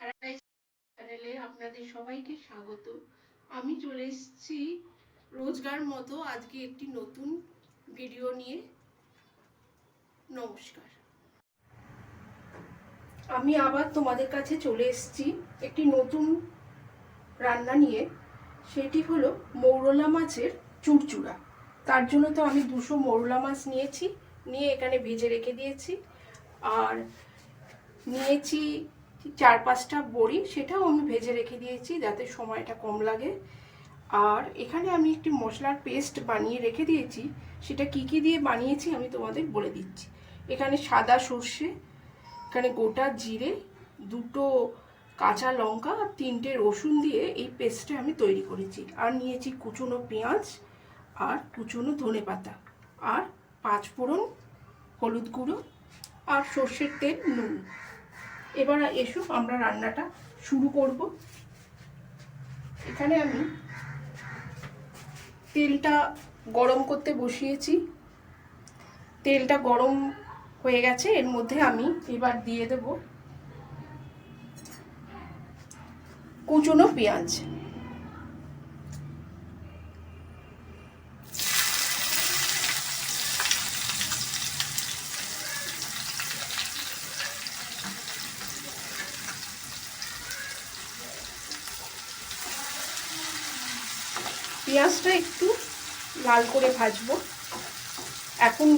চ্যানেলে আপনাদের সবাইকে স্বাগত। আমি চলে এসেছি রোজগার মতো আজকে একটি নতুন ভিডিও নিয়ে। নমস্কার। আমি আবার তোমাদের কাছে চলে এসেছি একটি নতুন রান্না নিয়ে। সেটি হলো মৌরলা মাছের চুরচুরা। তার জন্য তো আমি দুশো মৌরলা মাছ নিয়েছি, নিয়ে এখানে ভেজে রেখে দিয়েছি। আর নিয়েছি চার পাঁচটা বড়ি, সেটাও আমি ভেজে রেখে দিয়েছি যাতে সময়টা কম লাগে। আর এখানে আমি একটি মশলার পেস্ট বানিয়ে রেখে দিয়েছি। সেটা কি কি দিয়ে বানিয়েছি আমি তোমাদের বলে দিচ্ছি। এখানে সাদা সর্ষে, এখানে গোটা জিরে, দুটো কাঁচা লঙ্কা আর তিনটে রসুন দিয়ে এই পেস্টটা আমি তৈরি করেছি। আর নিয়েছি কুচনো পেঁয়াজ আর কুচনো ধনে পাতা। আর পাঁচ ফোড়ন হলুদ গুঁড়ো আর সর্ষের তেল, নুন। এবার এসো, আমরা রান্নাটা শুরু করব। এখানে আমি তেলটা গরম করতে বসিয়েছি। তেলটা গরম হয়ে গেছে, এর মধ্যে আমি এবার দিয়ে দেব কুচনো পেঁয়াজ। পেঁয়াজটা একটু লাল করে ভাজবো। এখন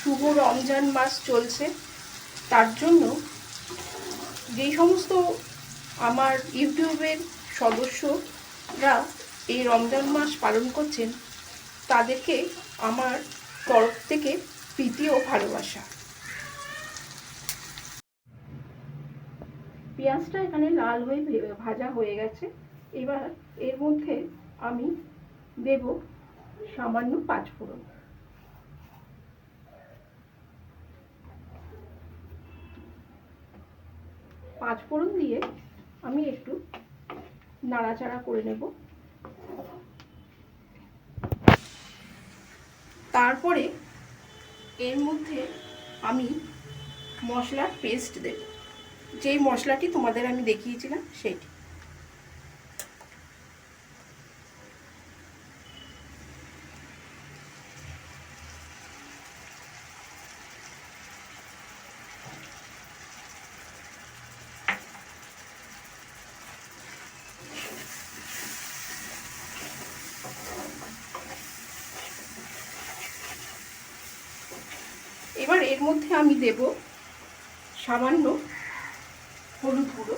শুভ রমজান মাস চলছে। তার জন্য যেই সমস্ত আমার ইউটিউবের সদস্যরা এই রমজান মাস পালন করছেন, তাদেরকে আমার তরফ থেকে প্রীতি ও ভালোবাসা। পেঁয়াজটা এখানে লাল হয়ে ভাজা হয়ে গেছে। এবার এর মধ্যে আমি দেব সামান্য পাঁচফোড়ন পাঁচফোড়ন দিয়ে আমি একটু নাড়াচাড়া করে নেব। তারপরে এর মধ্যে আমি মশলার পেস্ট দেব। যেই মশলাটি তোমাদের আমি দেখিয়েছিলাম, সেইটি এবার এর মধ্যে আমি দেব সামান্য হলুদ গুঁড়ো।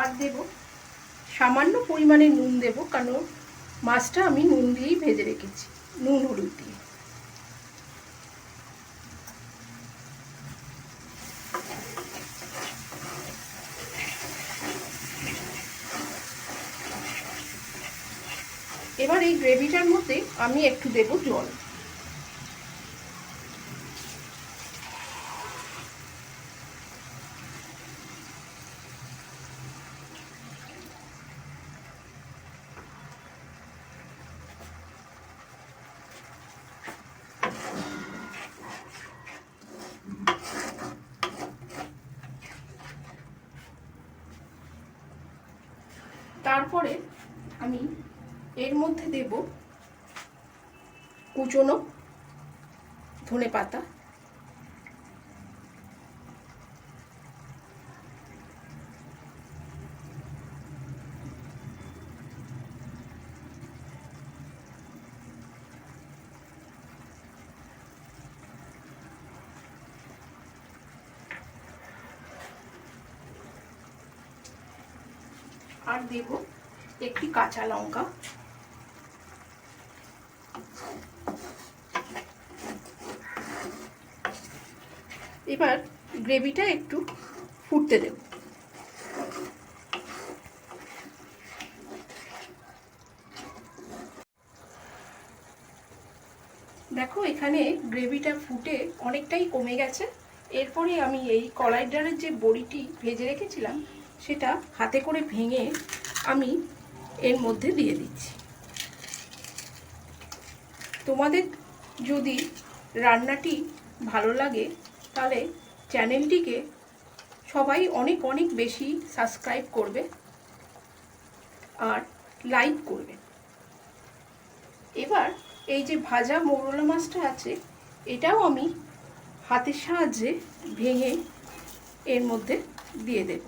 আর দেব, সামান্য পরিমাণে নুন দেব, কারণ মাছটা আমি নুন দিয়েই ভেজে রেখেছি, নুন হলুদ দিয়ে। এবার এই গ্রেভিটার মধ্যে আমি একটু দেব জল। তারপরে আমি এর মধ্যে দেব কুচনো ধনে পাতা আর দেব একটি কাঁচা লঙ্কা। এবার গ্রেভিটা একটু ফুটতে দেব। দেখো, এখানে গ্রেভিটা ফুটে অনেকটাই কমে গেছে। এরপরে আমি এই কলাই ডালের যে বড়িটি ভেজে রেখেছিলাম, সেটা হাতে করে ভেঙে আমি এর মধ্যে দিয়ে দিচ্ছি। তোমাদের যদি রান্নাটি ভালো লাগে তাহলে চ্যানেলটিকে সবাই অনেক অনেক বেশি সাবস্ক্রাইব করবে আর লাইক করবে। এবার এই যে ভাজা মৌরলা মাছটা আছে, এটাও আমি হাতের সাহায্যে ভেঙে এর মধ্যে দিয়ে দেব।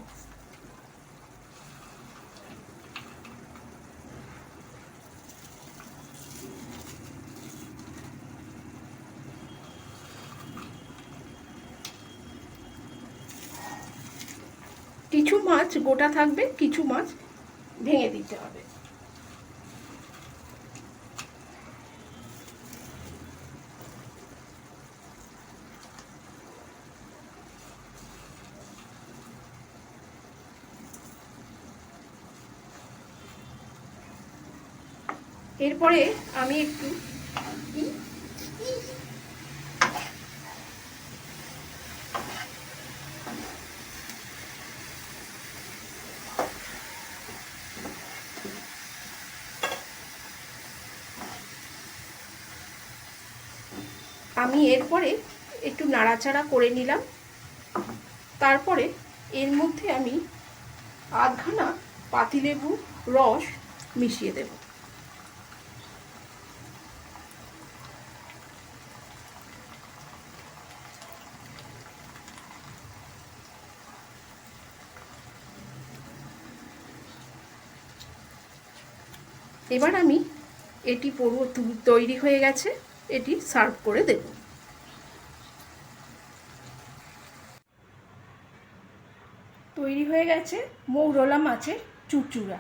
কিছু মাছ গোটা থাকবে কিছু মাছ ভেঙে দিতে হবে। এরপরে আমি একটু আমি এরপরে একটু নাড়াচাড়া করে নিলাম। তারপরে এর মধ্যে আমি আধখানা পাতিলেবু রস মিশিয়ে দেব। এবার আমি এটি তু- তৈরি হয়ে গেছে। এটি সার্ভ করে দেব। তৈরি হয়ে গেছে মৌরলা মাছের চুচুড়া